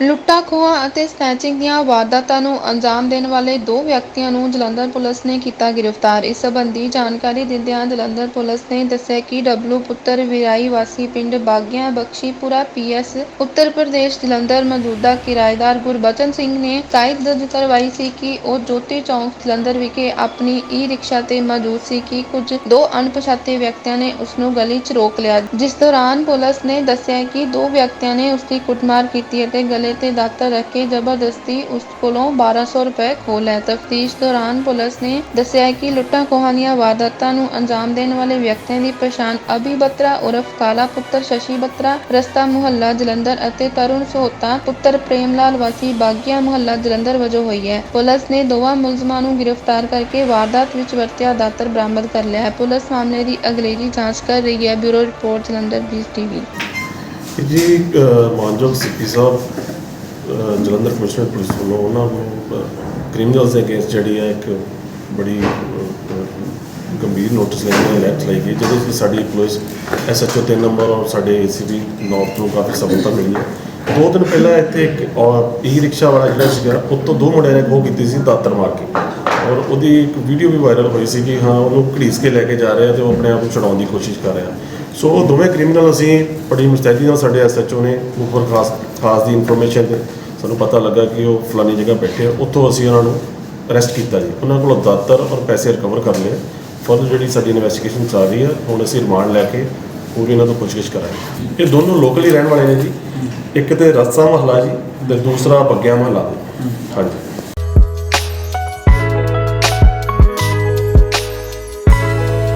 ਲੁੱਟਾਂ ਖੋਹਾਂ ਅਤੇ ਸਨੈਚਿੰਗ ਦੀਆਂ ਵਾਰਦਾਤਾਂ ਨੂੰ ਅੰਜਾਮ ਦੇਣ ਵਾਲੇ ਦੋ ਵਿਅਕਤੀਆਂ ਨੂੰ ਜਲੰਧਰ ਪੁਲਿਸ ਨੇ ਕੀਤਾ ਗ੍ਰਿਫਤਾਰ। ਇਸ ਸੰਬੰਧੀ ਜਾਣਕਾਰੀ ਦਿੰਦਿਆਂ ਜਲੰਧਰ ਪੁਲਿਸ ਨੇ ਦੱਸਿਆ ਕਿ ਡਬਲੂ ਪੁੱਤਰ ਵਿਰਾਈ ਵਾਸੀ ਪਿੰਡ ਬਾਗੀਆਂ ਬਖਸ਼ੀਪੁਰਾ ਪੀਐਸ ਉੱਤਰ ਪ੍ਰਦੇਸ਼ ਜਲੰਧਰ ਮੌਜੂਦਾ ਕਿਰਾਏਦਾਰ ਗੁਰਬਚਨ ਸਿੰਘ ਨੇ ਸ਼ਿਕਾਇਤ ਦਰਜ ਕਰਵਾਈ ਸੀ ਕਿ ਉਹ ਜੋਤੀ ਚੌਂਕ ਜਲੰਧਰ ਵਿਖੇ ਆਪਣੀ ਈ ਰਿਕਸ਼ਾ ਤੇ ਮੌਜੂਦ ਸੀ ਕਿ ਕੁਝ ਦੋ ਅਣਪਛਾਤੇ ਵਿਅਕਤੀਆਂ ਨੇ ਉਸ ਨੂੰ ਗਲੀ 'ਚ ਰੋਕ ਲਿਆ। ਜਿਸ ਦੌਰਾਨ ਪੁਲਿਸ ਨੇ ਦੱਸਿਆ ਕਿ ਦੋ ਵਿਅਕਤੀਆਂ ਨੇ ਉਸ ਦੀ ਕੁੱਟਮਾਰ ਕੀਤੀ ਅਤੇ ਗਲੇ ਤੇ ਦਾਤਰ ਰੱਖ ਕੇ ਜ਼ਬਰਦਸਤੀ ਉਸ ਕੋਲੋਂ 1200 ਰੁਪਏ ਖੋਹ ਲਏ ਤਫਤੀਸ਼ ਦੌਰਾਨ ਪੁਲਿਸ ਨੇ ਦੱਸਿਆ ਕਿ ਲੁੱਟਾਂ ਖੋਹਾਂ ਵਾਰਦਾਤਾਂ ਨੂੰ ਅੰਜਾਮ ਦੇਣ ਵਾਲੇ ਵਿਅਕਤੀਆਂ ਦੀ ਪਛਾਣ ਅਭੀ ਬੱਤਰਾ ਉਰਫ ਕਾਲਾ ਪੁੱਤਰ ਸ਼ਸ਼ੀ ਬੱਤਰਾ, ਰਸਤਾ ਮੁਹੱਲਾ ਜਲੰਧਰ ਅਤੇ ਤਰੁਣ ਸੋਹਤਾ ਪੁੱਤਰ ਪ੍ਰੇਮ ਲਾਲ ਵਾਸੀ ਬਾਗੀਆ ਮੁਹੱਲਾ ਜਲੰਧਰ ਵਜੋਂ ਹੋਈ ਹੈ। ਪੁਲਿਸ ਨੇ ਦੋਵਾਂ ਮੁਲਜ਼ਮਾਂ ਨੂੰ ਗ੍ਰਿਫਤਾਰ ਕਰਕੇ ਵਾਰਦਾਤ ਵਿੱਚ ਵਰਤਿਆ ਦਾਤਰ ਬਰਾਮਦ ਕਰ ਲਿਆ ਹੈ। ਪੁਲਿਸ ਮਾਮਲੇ ਦੀ ਅਗਲੇਰੀ ਜਾਂਚ ਕਰ ਰਹੀ ਹੈ। ਬਿਊਰੋ ਰਿਪੋਰਟ ਜਲੰਧਰ ਬੀਸ ਟੀਵੀ। ਜੀ ਮਾਨਯੋਗ ਸਿੱਪੀ ਸਾਹਿਬ ਜਲੰਧਰ ਕਮਿਸ਼ਨਰ ਪੁਲਿਸ ਵੱਲੋਂ ਉਹਨਾਂ ਨੂੰ ਕ੍ਰਿਮੀਨਲਸ ਦੇ ਅਗੇਂਸਟ ਜਿਹੜੀ ਹੈ ਇੱਕ ਬੜੀ ਗੰਭੀਰ ਨੋਟਿਸ ਲੈਣ ਦੀ ਲੈਟ ਲਈ ਗਈ ਜਿਹਦੇ ਵਿੱਚ ਸਾਡੀ ਪੁਲਿਸ ਐਸਐਚਓ 3 ਨੰਬਰ ਔਰ ਸਾਡੇ ਏਸੀਬੀ ਨੌਰਥ ਨੂੰ ਕਾਫੀ ਸਫਲਤਾ ਮਿਲੀ ਹੈ। ਦੋ ਦਿਨ ਪਹਿਲਾਂ ਇੱਥੇ ਇੱਕ ਈ ਰਿਕਸ਼ਾ ਵਾਲਾ ਜਿਹੜਾ ਸੀਗਾ ਉਹ ਦੋ ਮੁੰਡਿਆਂ ਨੇ ਖੋਹ ਕੀਤੀ ਸੀ ਦਾਤਰ ਮਾਰ ਕੇ। ਔਰ ਉਹਦੀ ਇੱਕ ਵੀਡੀਓ ਵੀ ਵਾਇਰਲ ਹੋਈ ਸੀ ਕਿ ਹਾਂ ਉਹਨੂੰ ਘੜੀਸ ਕੇ ਲੈ ਕੇ ਜਾ ਰਿਹਾ ਤੇ ਉਹ ਆਪਣੇ ਆਪ ਨੂੰ ਛਡਾਉਣ ਦੀ ਕੋਸ਼ਿਸ਼ ਕਰ ਰਿਹਾ ਸੋ ਉਹ ਦੋਵੇਂ ਕ੍ਰਿਮੀਨਲ ਅਸੀਂ ਬੜੀ ਮੁਸਤੈਦੀ ਨਾਲ ਸਾਡੇ ਐਸਐਚਓ ਨੇ ਉੱਪਰ ਖਾਸ ਖਾਸ ਦੀ ਇਨਫੋਰਮੇਸ਼ਨ ਤੇ ਸਾਨੂੰ ਪਤਾ ਲੱਗਾ ਕਿ ਉਹ ਫਲਾਨੀ ਜਗ੍ਹਾ ਬੈਠੇ ਆ। ਉੱਥੋਂ ਅਸੀਂ ਉਹਨਾਂ ਨੂੰ ਅਰੈਸਟ ਕੀਤਾ ਜੀ। ਉਹਨਾਂ ਕੋਲੋਂ ਦਾਤਰ ਔਰ ਪੈਸੇ ਰਿਕਵਰ ਕਰ ਲਏ। ਫਰਦਰ ਜਿਹੜੀ ਸਾਡੀ ਇਨਵੈਸਟੀਗੇਸ਼ਨ ਚੱਲ ਰਹੀ ਹੈ ਹੁਣ ਅਸੀਂ ਰਿਮਾਂਡ ਲੈ ਕੇ ਪੂਰੀ ਇਹਨਾਂ ਤੋਂ ਪੁੱਛਗਿੱਛ ਕਰਾਂਗੇ। ਇਹ ਦੋਨੋਂ ਲੋਕਲ ਹੀ ਰਹਿਣ ਵਾਲੇ ਨੇ ਜੀ। ਇੱਕ ਤੇ ਰਸਾ ਮਹੱਲਾ ਜੀ ਤੇ ਦੂਸਰਾ ਬੱਗਿਆ ਮਹੱਲਾ। ਦੇ ਹਾਂਜੀ।